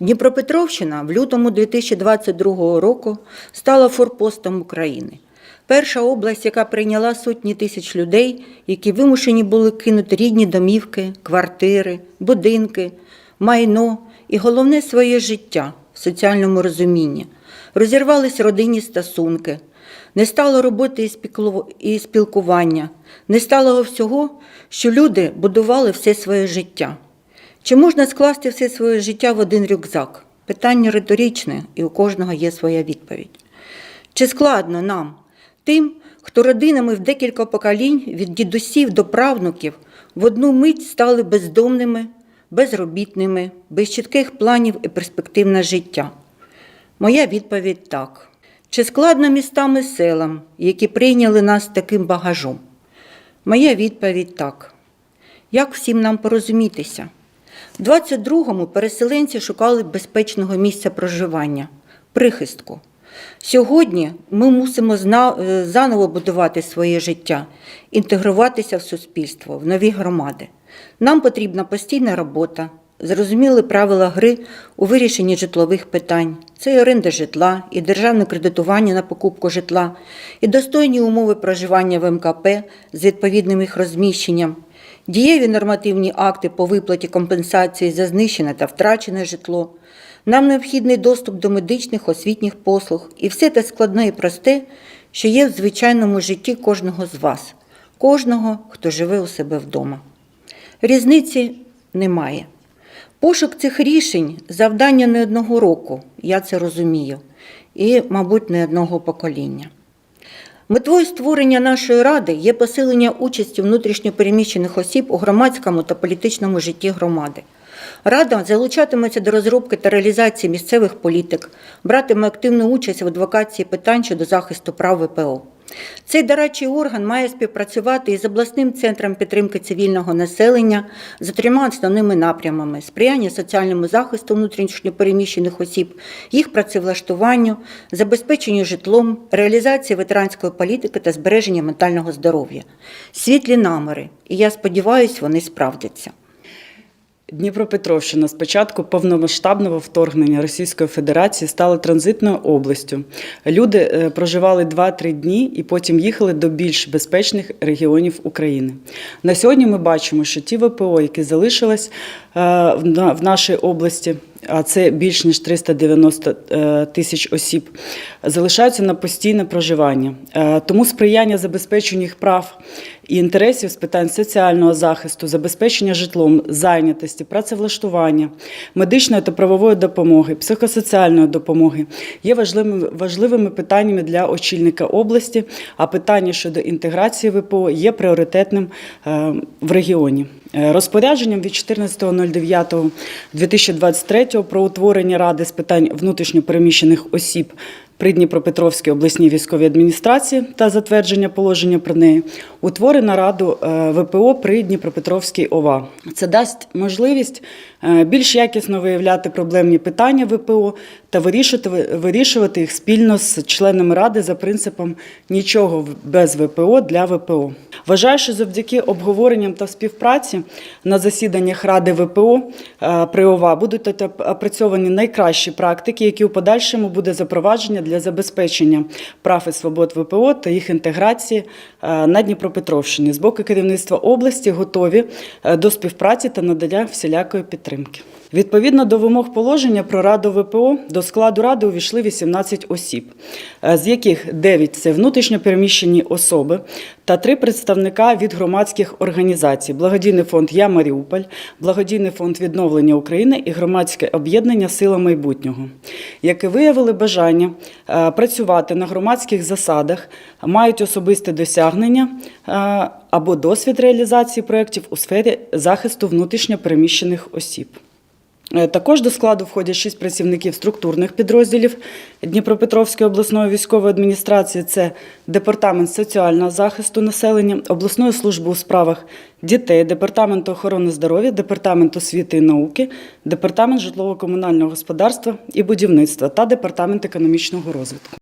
Дніпропетровщина в лютому 2022 року стала форпостом України. Перша область, яка прийняла сотні тисяч людей, які вимушені були кинути рідні домівки, квартири, будинки, майно і головне своє життя в соціальному розумінні. Розірвались родинні стосунки, не стало роботи і спілкування, не стало всього, що люди будували все своє життя. Чи можна скласти все своє життя в один рюкзак? Питання риторичне, і у кожного є своя відповідь. Чи складно нам, тим, хто родинами в декілька поколінь від дідусів до правнуків в одну мить стали бездомними, безробітними, без чітких планів і перспектив на життя? Моя відповідь так. Чи складно містам і селам, які прийняли нас таким багажом? Моя відповідь так. Як всім нам порозумітися? В 22-му переселенці шукали безпечного місця проживання, прихистку. Сьогодні ми мусимо е, заново будувати своє життя, інтегруватися в суспільство, в нові громади. Нам потрібна постійна робота, зрозуміли правила гри у вирішенні житлових питань. Це і оренда житла, і державне кредитування на покупку житла, і достойні умови проживання в МКП з відповідним їх розміщенням, дієві нормативні акти по виплаті компенсації за знищене та втрачене житло. Нам необхідний доступ до медичних освітніх послуг і все те складне і просте, що є в звичайному житті кожного з вас, кожного, хто живе у себе вдома. Різниці немає. Пошук цих рішень завдання не одного року, я це розумію, і, мабуть, не одного покоління. Метою створення нашої ради є посилення участі внутрішньопереміщених осіб у громадському та політичному житті громади. Рада залучатиметься до розробки та реалізації місцевих політик, братиме активну участь в адвокації питань щодо захисту прав ВПО. Цей дорадчий орган має співпрацювати із обласним центром підтримки цивільного населення за трьома основними напрямами: сприяння соціальному захисту внутрішньопереміщених осіб, їх працевлаштуванню, забезпеченню житлом, реалізації ветеранської політики та збереження ментального здоров'я. Світлі намери, і я сподіваюся, вони справдяться. Дніпропетровщина з початку повномасштабного вторгнення Російської Федерації стала транзитною областю. Люди е, проживали 2-3 дні і потім їхали до більш безпечних регіонів України. На сьогодні ми бачимо, що ті ВПО, які залишились е, в нашій області, а це більш ніж 390 е, тисяч осіб, залишаються на постійне проживання. Е, Тому сприяння забезпеченню їх прав і інтересів з питань соціального захисту, забезпечення житлом, зайнятості, працевлаштування, медичної та правової допомоги, психосоціальної допомоги є важливими, важливими питаннями для очільника області, а питання щодо інтеграції ВПО є пріоритетним е, в регіоні. Е, Розпорядженням від 14.09.2023 про утворення Ради з питань внутрішньопереміщених осіб при Дніпропетровській обласній військовій адміністрації та затвердження положення про неї утворена раду е, ВПО при Дніпропетровській ОВА. Це дасть можливість е, більш якісно виявляти проблемні питання ВПО та вирішувати, вирішувати їх спільно з членами ради за принципом нічого без ВПО для ВПО. Вважаю, що завдяки обговоренням та співпраці на засіданнях Ради ВПО е, при ОВА будуть опрацьовані найкращі практики, які у подальшому буде запровадження для забезпечення прав і свобод ВПО та їх інтеграції е, на Дніпропетровщині. З боку керівництва області готові е, до співпраці та надання всілякої підтримки. Відповідно до вимог положення про Раду ВПО до складу ради увійшли 18 осіб, з яких 9 – це внутрішньо переміщені особи та три представника від громадських організацій: Благодійний фонд Я Маріуполь, Благодійний фонд відновлення України і громадське об'єднання Сила майбутнього, які виявили бажання е, працювати на громадських засадах, мають особисте досягнення е, або досвід реалізації проєктів у сфері захисту внутрішньо переміщених осіб. Е, Також до складу входять шість працівників структурних підрозділів Дніпропетровської обласної військової адміністрації. Це департамент соціального захисту населення, обласної служби у справах дітей, департамент охорони здоров'я, департамент освіти і науки, департамент житлово-комунального господарства і будівництва та департамент економічного розвитку.